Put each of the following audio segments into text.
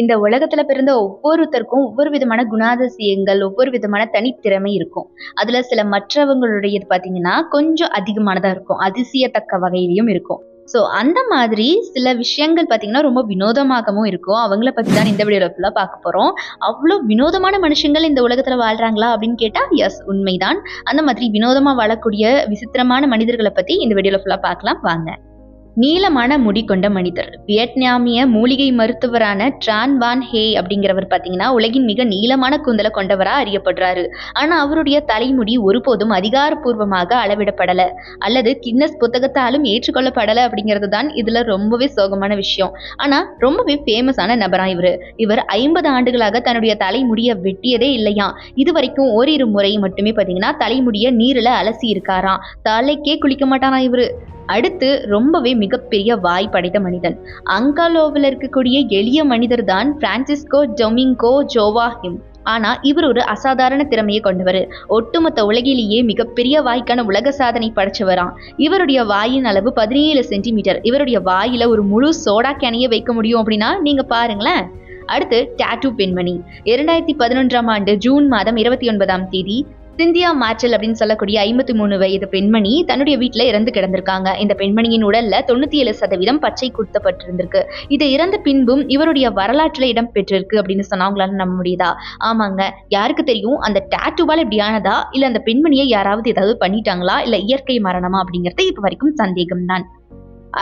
இந்த உலகத்துல பிறந்த ஒவ்வொருத்தருக்கும் ஒவ்வொரு விதமான குணாதிசயங்கள் ஒவ்வொரு விதமான தனித்திறமை இருக்கும். அதுல சில மற்றவங்களுடையது பாத்தீங்கன்னா கொஞ்சம் அதிகமானதா இருக்கும். அதிசயத்தக்க வகையிலையும் இருக்கும். ஸோ அந்த மாதிரி சில விஷயங்கள் பார்த்தீங்கன்னா ரொம்ப வினோதமாகவும் இருக்கும். அவங்கள பற்றி தான் இந்த வீடியோவில் ஃபுல்லாக பார்க்க போகிறோம் அவ்வளோ வினோதமான மனுஷங்கள் இந்த உலகத்தில் வாழ்கிறாங்களா அப்படின்னு கேட்டால் எஸ் உண்மைதான். அந்த மாதிரி வினோதமாக வாழக்கூடிய விசித்திரமான மனிதர்களை பற்றி இந்த வீடியோவில் ஃபுல்லாக பார்க்கலாம். வாங்க. நீளமான முடி கொண்ட மனிதர். வியட்நாமிய மூலிகை மருத்துவரான ட்ரான் வான் ஹே அப்படிங்கிறவர் பார்த்தீங்கன்னா உலகின் மிக நீளமான கூந்தலை கொண்டவராக அறியப்படுறாரு. ஆனால் அவருடைய தலைமுடி ஒருபோதும் அதிகாரப்பூர்வமாக அளவிடப்படலை. அல்லது கின்னஸ் புத்தகத்தாலும் ஏற்றுக்கொள்ளப்படலை அப்படிங்கிறது தான் இதில் ரொம்பவே சோகமான விஷயம். ஆனால் ரொம்பவே ஃபேமஸான நபராக இவர். இவர் ஐம்பது ஆண்டுகளாக தன்னுடைய தலைமுடியை வெட்டியதே இல்லையா இது வரைக்கும் ஓரிரு முறை மட்டுமே பார்த்தீங்கன்னா தலைமுடியை நீரில் அலசி இருக்காராம். தலைக்கே குளிக்க மாட்டாரா இவர்? அடுத்து ரொம்பவே மிகப்பெரிய வாய் படைத்த மனிதன். அங்காலோவில் இருக்கக்கூடிய எளிய மனிதர் தான் பிரான்சிஸ்கோ டொமிங்கோ ஜோவாஹிம். ஆனா இவர் ஒரு அசாதாரண திறமையை கொண்டவர். ஒட்டுமொத்த உலகிலேயே மிகப்பெரிய வாய்க்கான உலக சாதனை படைச்சவராம். இவருடைய வாயின் அளவு பதினேழு சென்டிமீட்டர். இவருடைய வாயில ஒரு முழு சோடா கேனையே வைக்க முடியும் அப்படின்னா நீங்க பாருங்களேன். அடுத்து டாட்டூ பெண்மணி. இரண்டாயிரத்தி பதினொன்றாம் ஆண்டு ஜூன் மாதம் இருபத்தி ஒன்பதாம் தேதி சிந்தியா மார்ச்சல் அப்படின்னு சொல்லக்கூடிய ஐம்பத்தி மூணு வயது பெண்மணி தன்னுடைய வீட்டில் இறந்து கிடந்திருக்காங்க. இந்த பெண்மணியின் உடல்ல தொண்ணூத்தி ஏழு சதவீதம் பச்சை குத்தப்பட்டிருந்திருக்கு. இது இறந்த பின்பும் இவருடைய வரலாற்றில் இடம் பெற்றிருக்கு அப்படின்னு சொன்னா அவங்களால நம்ப முடியுதா? ஆமாங்க. யாருக்கு தெரியும்? அந்த டேட்டுவால் இப்படி ஆனதா? இல்ல அந்த பெண்மணியை யாராவது ஏதாவது பண்ணிட்டாங்களா? இல்ல இயற்கை மரணமா அப்படிங்கறது இப்ப வரைக்கும் சந்தேகம் தான்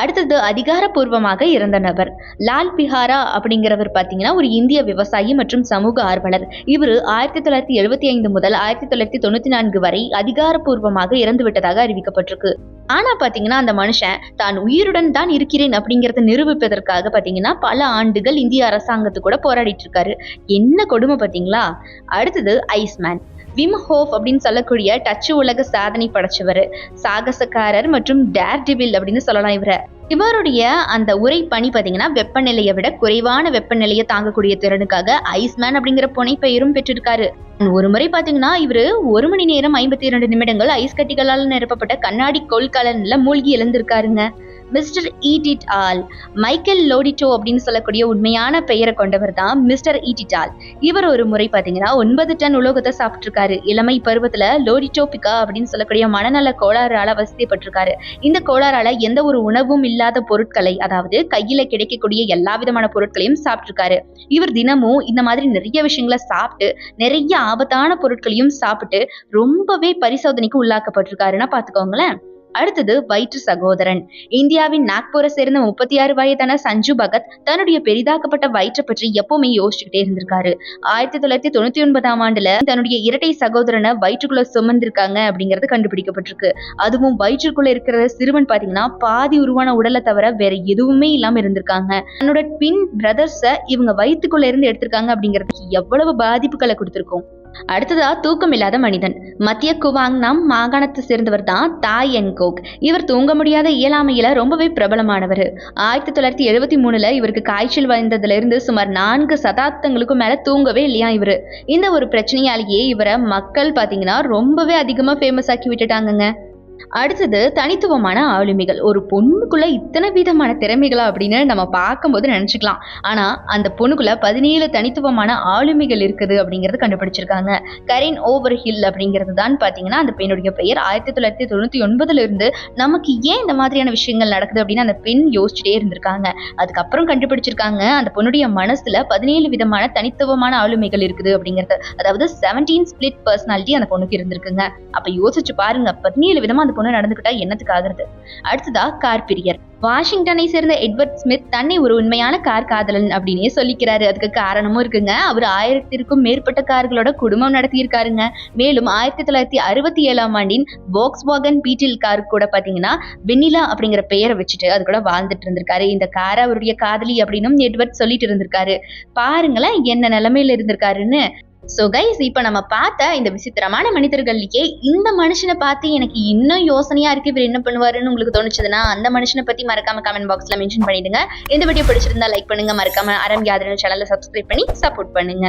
அடுத்தது அதிகாரப்பூர்வமாக இறந்த நபர். லால் பிஹாரா அப்படிங்கிறவர் பார்த்தீங்கன்னா ஒரு இந்திய விவசாயி மற்றும் சமூக ஆர்வலர். இவர் ஆயிரத்தி தொள்ளாயிரத்தி எழுபத்தி ஐந்து முதல் ஆயிரத்தி தொள்ளாயிரத்தி தொண்ணூற்றி நான்கு வரை அதிகாரப்பூர்வமாக இறந்து விட்டதாக அறிவிக்கப்பட்டிருக்கு. ஆனால் பார்த்தீங்கன்னா அந்த மனுஷன் தான் உயிருடன் தான் இருக்கிறேன் அப்படிங்கிறத நிரூபிப்பதற்காக பார்த்தீங்கன்னா பல ஆண்டுகள் இந்திய அரசாங்கத்து கூட போராடிட்டு இருக்காரு. என்ன கொடுமை பார்த்தீங்களா? அடுத்தது ஐஸ்மேன். விம் ஹோஃப் அப்படின்னு சொல்லக்கூடிய டச்சு உலக சாதனை படைச்சவர் சாகசக்காரர் மற்றும் டேர் டிவில் அப்படின்னு சொல்லலாம் இவரை. இவருடைய அந்த உரை பணி பார்த்தீங்கன்னா வெப்பநிலையை விட குறைவான வெப்பநிலையை தாங்கக்கூடிய திறனுக்காக ஐஸ்மேன் அப்படிங்கிற புனை பெயரும் பெற்றிருக்காரு. ஒரு முறை பாத்தீங்கன்னா இவரு ஒரு மணி நேரம் ஐம்பத்தி இரண்டு நிமிடங்கள் ஐஸ் கட்டிகளால் நிரப்பப்பட்ட கண்ணாடி கொள்கலன்ல மூழ்கி எழுந்திருக்காருங்க. Mister eat it all Michael Lotito அப்படின்னு சொல்லக்கூடிய உண்மையான பெயரை கொண்டவர் தான் மிஸ்டர் ஈட் இட் ஆல் இவர் ஒரு முறை பார்த்தீங்கன்னா ஒன்பது டன் உலோகத்தை சாப்பிட்ருக்காரு இளமை பருவத்தில் லோடிட்டோபிகா அப்படின்னு சொல்லக்கூடிய மனநல கோளாறால அவசியப்பட்டிருக்காரு இந்த கோளாறால எந்த ஒரு உணவும் இல்லாத பொருட்களை அதாவது கையில் கிடைக்கக்கூடிய எல்லா விதமான பொருட்களையும் சாப்பிட்ருக்காரு இவர் தினமும் இந்த மாதிரி நிறைய விஷயங்களை சாப்பிட்டு நிறைய ஆபத்தான பொருட்களையும் சாப்பிட்டு ரொம்பவே பரிசோதனைக்கு உள்ளாக்கப்பட்டிருக்காருன்னா பார்த்துக்கோங்களேன். அடுத்தது வயிற்று சகோதரன். இந்தியாவின் நாக்பூரை சேர்ந்த முப்பத்தி ஆறு வயதான சஞ்சு பகத் தன்னுடைய பெரிதாக்கப்பட்ட வயிற்றை பற்றி எப்பவுமே யோசிச்சுக்கிட்டே இருந்திருக்காரு. ஆயிரத்தி தொள்ளாயிரத்தி தொண்ணூத்தி ஒன்பதாம் ஆண்டுல தன்னுடைய இரட்டை சகோதரனை வயிற்றுக்குள்ள சுமந்திருக்காங்க அப்படிங்கிறது கண்டுபிடிக்கப்பட்டிருக்கு. அதுவும் வயிற்றுக்குள்ள இருக்கிற சிறுவன் பாத்தீங்கன்னா பாதி உருவான உடலை தவிர வேற எதுவுமே இல்லாம இருந்திருக்காங்க. தன்னோட பின் பிரதர்ஸ இவங்க வயிற்றுக்குள்ள இருந்து எடுத்திருக்காங்க அப்படிங்கிறதுக்கு எவ்வளவு பாதிப்புகளை கொடுத்திருக்கும்? அடுத்ததா தூக்கம் இல்லாத மனிதன். மத்திய குவாங் நாம் மாகாணத்தை சேர்ந்தவர் தான் தாய் என்கோக் இவர் தூங்க முடியாத இயலாமையில ரொம்பவே பிரபலமானவர். ஆயிரத்தி தொள்ளாயிரத்தி எழுபத்தி மூணுல இவருக்கு காய்ச்சல் வந்ததுல இருந்து சுமார் நான்கு சதாப்தங்களுக்கும் மேல தூங்கவே இல்லையா இவரு? இந்த ஒரு பிரச்சனையாலேயே இவரை மக்கள் பாத்தீங்கன்னா ரொம்பவே அதிகமா ஃபேமஸ் ஆக்கி விட்டுட்டாங்கங்க. அடுத்தது தனித்துவமான ஆளுமைகள். ஒரு பொண்ணுக்குள்ள இத்தனை விதமான திறமைகளா அப்படின்னு நம்ம பார்க்கும்போது நினைச்சுக்கலாம். ஆனா அந்த பொண்ணுக்குள்ள பதினேழு தனித்துவமான ஆளுமைகள் இருக்குது அப்படிங்கறது கண்டுபிடிச்சிருக்காங்க. கரீன் ஓவர் ஹில் அப்படிங்கிறது தான் பாத்தீங்கன்னா அந்த பெண்ணுடைய பெயர். ஆயிரத்தி தொள்ளாயிரத்தி தொண்ணூத்தி ஒன்பதுல இருந்து நமக்கு ஏன் இந்த மாதிரியான விஷயங்கள் நடக்குது அப்படின்னு அந்த பெண் யோசிச்சுட்டே இருந்திருக்காங்க. அதுக்கப்புறம் கண்டுபிடிச்சிருக்காங்க அந்த பொண்ணுடைய மனசுல பதினேழு விதமான தனித்துவமான ஆளுமைகள் இருக்குது அப்படிங்கிறது. அதாவது செவன்டீன் ஸ்பிளிட் பர்சனாலிட்டி அந்த பொண்ணுக்கு இருந்திருக்குங்க. அப்ப யோசிச்சு பாருங்க பதினேழு விதமா அந்த பொண்ணு நடந்துக்கிட்டா என்னத்துக்கு ஆகுறது அடுத்ததா கார் பிரியர். வாஷிங்டனை சேர்ந்த எட்வர்ட் ஸ்மித் தன்னை ஒரு உண்மையான கார் காதலன் அப்படின்னே சொல்லிக்கிறாரு. அதுக்கு காரணமும் இருக்குங்க. அவர் ஆயிரத்திற்கும் மேற்பட்ட கார்களோட குடும்பம் நடத்தியிருக்காருங்க. மேலும் ஆயிரத்தி தொள்ளாயிரத்தி அறுபத்தி ஏழாம் ஆண்டின் போக்ஸ் வாகன் பீட்டில் கார் கூட பாத்தீங்கன்னா வெண்ணிலா அப்படிங்கிற பெயரை வச்சுட்டு அது கூட வாழ்ந்துட்டு இருந்திருக்காரு. இந்த காரை அவருடைய காதலி அப்படின்னும் எட்வர்ட் சொல்லிட்டு இருந்திருக்காரு. பாருங்களேன் என்ன நிலைமையில இருந்திருக்காருன்னு. ஸோ கைஸ் இப்போ நம்ம பார்த்த இந்த விசித்திரமான மனிதர்கள்லயே இந்த மனுஷனை பார்த்து எனக்கு இன்னும் யோசனையா இருக்கு. இவர் என்ன பண்ணுவாருன்னு உங்களுக்கு தோணுச்சுதுன்னா அந்த மனுஷனை பத்தி மறக்காம கமெண்ட் பாக்ஸ்ல மென்ஷன் பண்ணிடுங்க. இந்த வீடியோ பிடிச்சிருந்தா லைக் பண்ணுங்க. மறக்காம அரம் யாதன சேனலை சப்ஸ்கிரைப் பண்ணி சப்போர்ட் பண்ணுங்க.